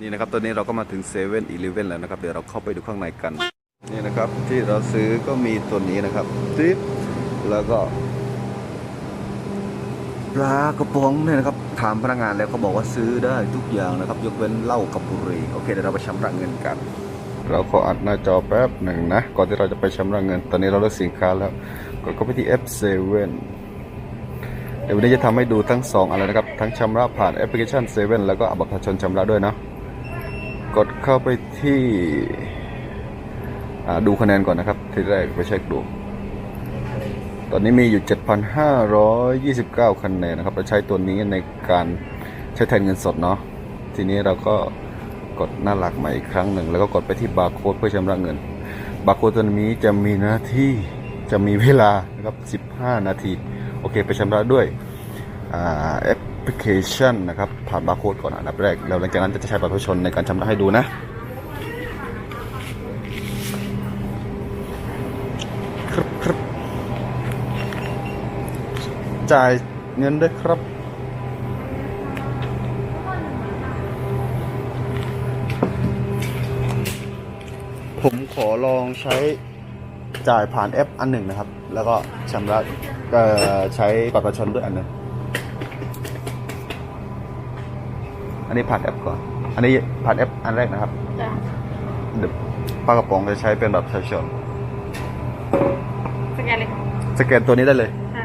นี่นะครับ ตอนนี้เราก็มาถึงเซเว่นอีเลฟเว่นแล้วนะครับ เดี๋ยวเราเข้าไปดูข้างในกัน นี่นะครับที่เราซื้อก็มีตัวนี้นะครับติ๊บแล้วก็ปลากระป๋องเนี่ยนะครับ ถามพนักงานแล้วเขาบอกว่าซื้อได้ทุกอย่างนะครับ ยกเว้นเหล้ากับบุหรี่โอเคเดี๋ยวเราไปชำระเงินกัน เราขออัดหน้าจอแป๊บหนึ่งนะ ก่อนที่เราจะไปชำระเงิน ตอนนี้เราเลือกสินค้าแล้วกดเข้าไปที่ F7 เดี๋ยววันนี้จะทำให้ดูทั้งสองอะไรนะครับ ทั้งชำระผ่านแอปพลิเคชัน7แล้วก็อบัตรประชาชนชำระด้วยเนาะ กดเข้าไปที่ดูคะแนนก่อนนะครับ ทีแรกไปเช็คดู ตอนนี้มีอยู่ 7,529 คะแนนนะครับ เราใช้ตัวนี้ในการใช้แทนเงินสดเนาะ ทีนี้เราก็กดหน้าหลักใหม่อีกครั้งหนึ่ง แล้วก็กดไปที่บาร์โค้ดเพื่อชำระเงิน บาร์โค้ดตัวนี้จะมีหน้าที่จะมีเวลานะครับ 15 นาที โอเค ไปชำระด้วยแอป พลิเคชันนะครับ ผ่านบาร์โค้ดก่อนอันดับแรก แล้วหลังจากนั้นจะใช้บัตรประชาชนในการชำระให้ดูนะครับครับจ่ายเงินด้วยครับ ผมขอลองใช้จ่ายผ่านแอปอันหนึ่งนะครับ แล้วก็ชำระใช้บัตรประชาชนด้วยอันหนึ่ง อันนี้ผ่านแอปก่อน อันนี้ผ่านแอปอันแรกนะครับจ้ะเดี๋ยวปลากระป๋องจะใช้เป็นบัตรประชาชนสแกนเลยค่ะสแกนตัวนี้ได้เลย ใช่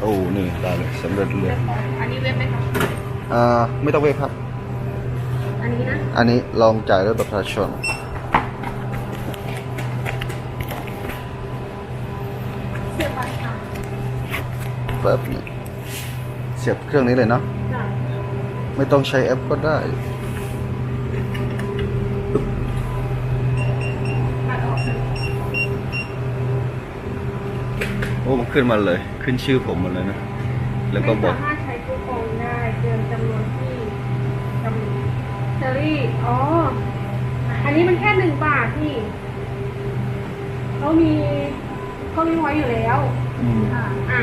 โอ้นี่ได้เลยสำเร็จเลยอันนี้เว็บไหมคะอ่าไม่ต้องเวฟครับ อันนี้นะ อันนี้ลองจ่ายด้วยบัตรประชาชน ป๊บหนึงเสียบเครื่องนี้เลยเนาะจ้ะไม่ต้องใช้แอปก็ได้บัตรออกค่ะโอ้มันขึ้นมาเลย ขึ้นชื่อผมมาเลยนะ แล้วก็บอก ไม่สามารถใช้คูปองได้เกินจำนวนที่กำหนดเซอรี่อ๋อ อันนี้มันแค่หนึ่งบาทพี่เขามีเขามีไว้อยู่แล้ว อืม อ่าอะ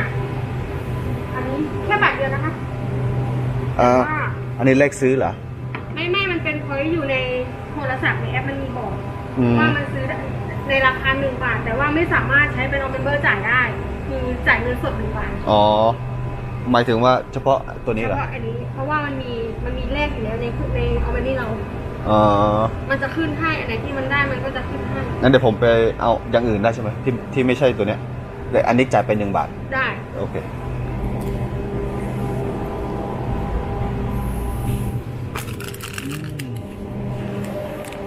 อันนี้แค่บาทเดียวนะคะอ่าว่าอันนี้เลขซื้อเหรอ ไม่ไม่มันเป็นพอยต์อยู่ในโทรศัพท์ในแอปมันมีบอกอืม ว่ามันซื้อได้ในราคาหนึ่งบาท แต่ว่าไม่สามารถใช้เป็นออเมมเบอร์จ่ายได้ คือจ่ายเงินสดหนึ่งบาทอ๋อ หมายถึงว่าเฉพาะตัวนี้เฉเหรอพาะอันนี้ เพราะว่ามันมีมันมีเลขอยู่แล้วในในออเมนี่เรา อ๋อ มันจะขึ้นให้อันไหนที่มันได้มันก็จะขึ้นให้งั้นเดี๋ยวผมไปเอาอย่างอื่นได้ใช่ไหมที่ที่ไม่ใช่ตัวเนี้ยแต่อันนี้จ่ายไปหนึ่งบาท ได้ โอเค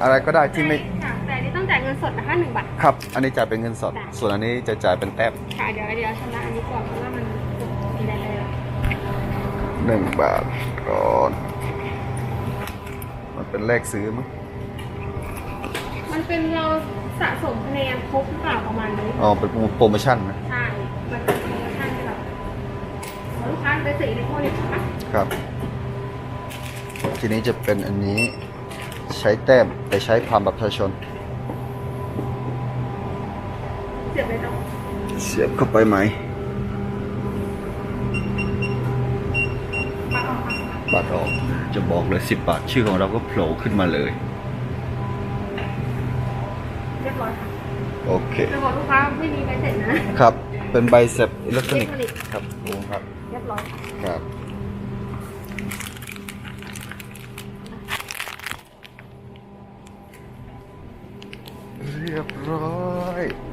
อะไรก็ได้ที่ไม่ค่ะแต่อันนี้ต้องจ่ายเงินสดนะคะหนึ่งบาท ครับ อันนี้จ่ายเป็นเงินสดได้ส่วนอันนี้จะจ่ายเป็นแต้มค่ะเดี๋ยวเดี๋ยวชำระอันนี้ก่อนเพราะว่ามันมีรายละเอียดหนึ่งบาทก่อนมันเป็นเลขซื้อมั้งมันเป็นเราสะสมคะแนนครบหรือเปล่าประมาณนี้อ๋อเป็นโปรโมชั่นนะใช่มันเป็นโปรโมชั่นที่แบบลูกค้าไปซื้ออิเล็กทรอนิกส์นะคะครับ ทีนี้จะเป็นอันนี้ ใช้แต้มแต่ใช้ผ่านบัตรประชาชนเสียบเลยเนาะเสียบเข้าไปไหม มาออกค่ะบัตรออกจะบอกเลยสิบบาทชื่อของเราก็โผล่ขึ้นมาเลย เรียบร้อยค่ะโอเค จะบอกลูกค้าไม่มีใบเสร็จนะครับ เป็นใบเสร็จอิเล็กทรอนิกส์อิเล็กทรอนิกส์ครับโอ้ครับ เรียบร้อย ครับ รียบร้อย